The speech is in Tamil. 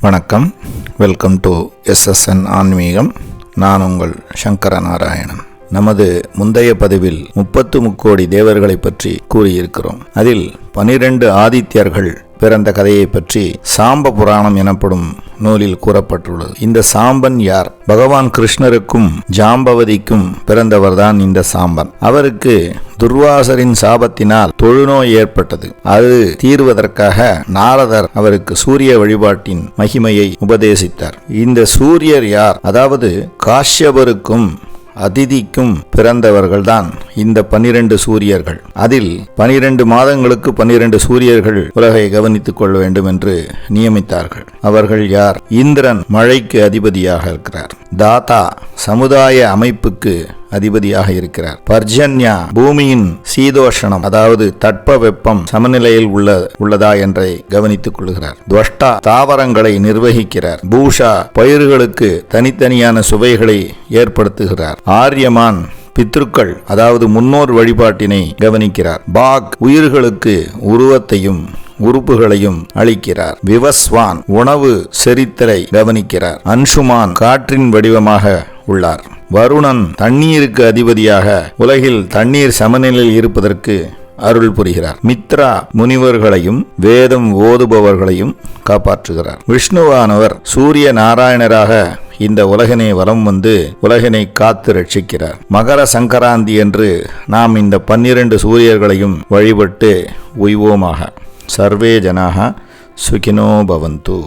வணக்கம். வெல்கம் டு எஸ்எஸ்என் ஆன்மீகம். நான் உங்கள் சங்கர நாராயணன் நமது முந்தைய பதிவில் முப்பத்து முக்கோடி தேவர்களை பற்றி கூறியிருக்கிறோம். அதில் பனிரெண்டு ஆதித்யர்கள் பிறந்த கதையை பற்றி சாம்ப புராணம் எனப்படும் நூலில் கூறப்பட்டுள்ளது. இந்த சாம்பன் யார்? பகவான் கிருஷ்ணருக்கும் ஜாம்பவதிக்கும் பிறந்தவர்தான் இந்த சாம்பன். அவருக்கு துர்வாசரின் சாபத்தினால் தொழுநோய் ஏற்பட்டது. அது தீர்வதற்காக நாரதர் அவருக்கு சூரிய வழிபாட்டின் மகிமையை உபதேசித்தார். இந்த சூரியர் யார்? அதாவது காஷ்யபருக்கும் அதிதிக்கும் பிறந்தவர்கள்தான் இந்த பனிரெண்டு சூரியர்கள். அதில் பனிரெண்டு மாதங்களுக்கு பனிரெண்டு சூரியர்கள் உலகை கவனித்துக் கொள்ள வேண்டும் என்று நியமித்தார்கள். அவர்கள் யார்? இந்திரன் மழைக்கு அதிபதியாக இருக்கிறார். தாத்தா சமுதாய அமைப்புக்கு அதிபதியாக இருக்கிறார். பர்ஜன்யா பூமியின் சீதோஷணம் அதாவது தட்ப வெப்பம் சமநிலையில் உள்ள உள்ளதா என்றை கவனித்துக் கொள்கிறார். துவஷ்டா தாவரங்களை நிர்வகிக்கிறார். பூஷா பயிர்களுக்கு தனித்தனியான சுவைகளை ஏற்படுத்துகிறார். ஆரியமான் பித்ருக்கள் அதாவது முன்னோர் வழிபாட்டினை கவனிக்கிறார். பாக் உயிர்களுக்கு உருவத்தையும் உறுப்புகளையும் அளிக்கிறார். விவஸ்வான் உணவு செரித்தலை கவனிக்கிறார். அன்சுமான் காற்றின் வடிவமாக உள்ளார். வருணன் தண்ணீருக்கு அதிபதியாக உலகில் தண்ணீர் சமநிலையில் இருப்பதற்கு அருள் புரிகிறார். மித்ரா முனிவர்களையும் வேதம் ஓதுபவர்களையும் காப்பாற்றுகிறார். விஷ்ணுவானவர் சூரிய நாராயணராக இந்த உலகினை வலம் வந்து உலகினை காத்து ரட்சிக்கிறார். மகர சங்கராந்தி என்று நாம் இந்த பன்னிரண்டு சூரியர்களையும் வழிபட்டு உய்வோமாக. சர்வே ஜனாக சுகினோ பவந்து.